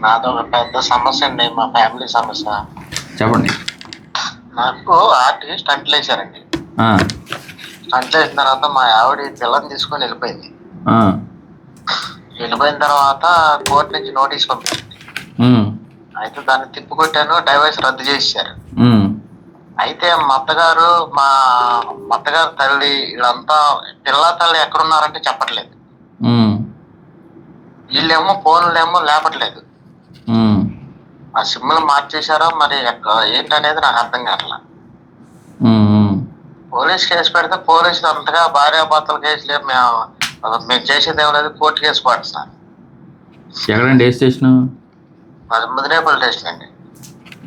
నాది ఒక పెద్ద సమస్య అండి మా ఫ్యామిలీ సమస్య. చెప్పండి. నాకు ఆర్టీ స్టంట్లు వేశారండి ఆ, స్టంట్లు వేసిన తర్వాత మా ఆవిడ పిల్లని తీసుకొని వెళ్ళిపోయింది. వెళ్ళిపోయిన తర్వాత కోర్టు నుంచి నోటీస్ ఉమ్, అయితే దాన్ని తిప్పుకొట్టాను డైవర్స్ రద్దు చేశారు అయితే మా అత్తగారు మా అత్తగారు తల్లి వీళ్ళంతా పిల్ల తల్లి ఎక్కడున్నారంటే చెప్పట్లేదు. వీళ్ళేమో ఫోన్లేమో లేపట్లేదు. ఆ సిమ్లు మార్చేశారో మరి ఎక్క- ఏంటనేది నాకు అర్థం కావట్లా. పోలీస్ కేసు పెడితే పోలీసులు అంతగా భార్యాభర్తల కేసులే మేము మేము చేసేది ఏం లేదు కోర్టు కేసు పడుతున్నారు ఎక్కడండి ఏ స్టేషను? అది ముదినేపల్లి స్టేషన్ అండి.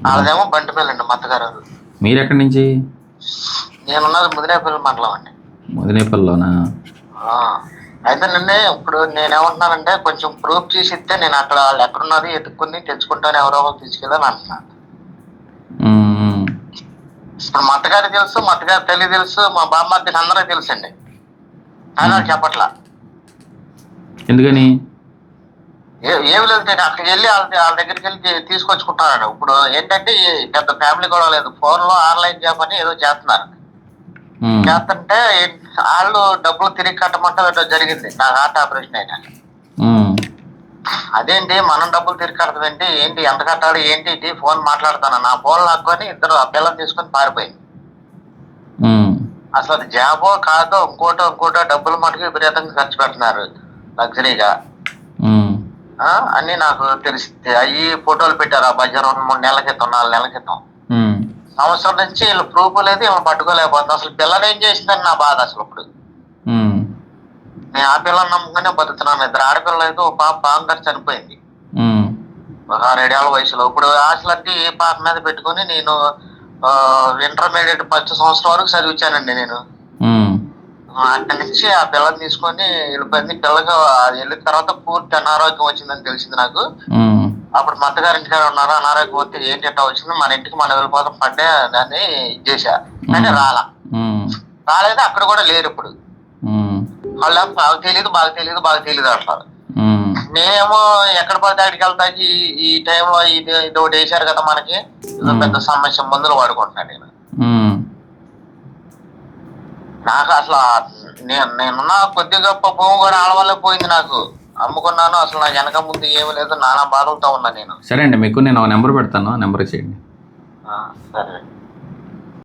వాళ్ళదేమో బంటిపల్లి అండి మత్తగారు. మీరు ఎక్కడి నుంచి? నేనున్నది ముదినేపల్లి మండలం అండి. మదినేపల్లిలోనా? అయితే నిన్నే ఇప్పుడు నేనేమంటున్నానంటే కొంచెం ప్రూఫ్ చేసి ఇస్తే నేను అక్కడ వాళ్ళు ఎక్కడున్నది ఎత్తుక్కుని తెచ్చుకుంటాను ఎవరో ఒకరు తీసుకెళ్ళని అంటున్నాను ఇప్పుడు మా తెలుసు మా అత్తగారి తల్లి తెలుసు మా బామ్మర్దికి అందరికీ తెలుసు అండి కానీ వాళ్ళు చెప్పట్లా. ఎందుకని? ఏ- ఏమి లేదు నేను అక్కడికి వెళ్ళి వాళ్ళ వాళ్ళ దగ్గరికి వెళ్ళి తీ- తీసుకొచ్చుకుంటాను ఇప్పుడు ఏంటంటే పెద్ద ఫ్యామిలీ కూడా లేదు. ఫోన్లో ఆన్లైన్ జాబ్ అని ఏదో చేస్తున్నారు. చేస్తుంటే ఈ- వాళ్ళు డబ్బులు తిరిగి కట్టమంటే జరిగింది. నాకు హార్ట్ ఆపరేషన్ అయినా. ఉమ్, అదేంటి? మనం డబ్బులు తిరిగి కడతామేంటి ఏంటి? ఎంత కట్టాలి? ఏంటి? ఇది ఫోన్ మాట్లాడతాను నా ఫోన్ లాక్కొని ఇద్దరు ఆ పిల్లలు తీసుకొని పారిపోయింది. ఉమ్, అసలు అది జాబో కాదో ఇంకోటో ఇంకోటో డబ్బులు మటుకు విపరీతంగా ఖర్చు పెడుతున్నారు లగ్జరీగా. అన్ని నాకు తెలిసింది అవి ఫోటోలు పెట్టారు ఆ బజార్ రెండు మూడు నెలల క్రితం నాలుగు నెలల క్రితం. సంవత్సరం నుంచి వీళ్ళు ప్రూఫ్ లేదు వీళ్ళు పట్టుకోలేకపోతుంది అసలు పిల్లని ఏం చేసిందని నా బాధ అసలు ఇప్పుడు. నేను ఆ పిల్లని నమ్ముకునే బతుకుతున్నాను ఇద్దరు ఆడపిల్లలు అయితే ఒక పాప బాగా చనిపోయింది. ఒక ఆరేడేళ్ళ వయసులో. ఇప్పుడు ఆశలన్నీ ఏ పాప మీద పెట్టుకొని నేను ఆ, ఇంటర్మీడియట్ పది సంవత్సరం వరకు చదివించానండి నేను. అక్కడి నుంచి ఆ పిల్లని తీసుకొని వెళ్ళిపోయింది. పిల్లగా అది వెళ్ళిన తర్వాత పూర్తి అనారోగ్యం వచ్చిందని తెలిసింది నాకు. అప్పుడు మా అత్తగారి ఇంటికాడ ఉన్నారు అనారోగ్యం వస్తే ఏంటి ఎట్లా వచ్చింది మన ఇంటికి మనం వెళ్ళిపోతాం పడ్డే దాన్ని ఇచ్చేసా కానీ రాలా. రాలేదు అక్కడ కూడా లేరు ఇప్పుడు. మళ్ళీ బాగా తెలియదు బాగా తెలియదు బాగా తెలియదు అంటారు. నేనేమో ఎక్కడ పడితే అక్కడికి వెళ్తా ఈ టైంలో ఇది ఇది ఒకటి వేశారు కదా మనకి. పెద్ద సమస్య మందులు వాడుకుంటున్నాను నేను. నాకు అసలు నేను నేనున్న కొద్ది గొప్ప భూమి కూడా ఆడవల్లే పోయింది నాకు. అమ్ముకున్నాను అసలు నాకు వెనక ముందు ఏమీ లేదు నానా బాధలతో ఉన్నా నేను. సరే అండి మీకు నేను నెంబర్ పెడతాను ఆ నెంబర్ ఇచ్చేయండి. సరే.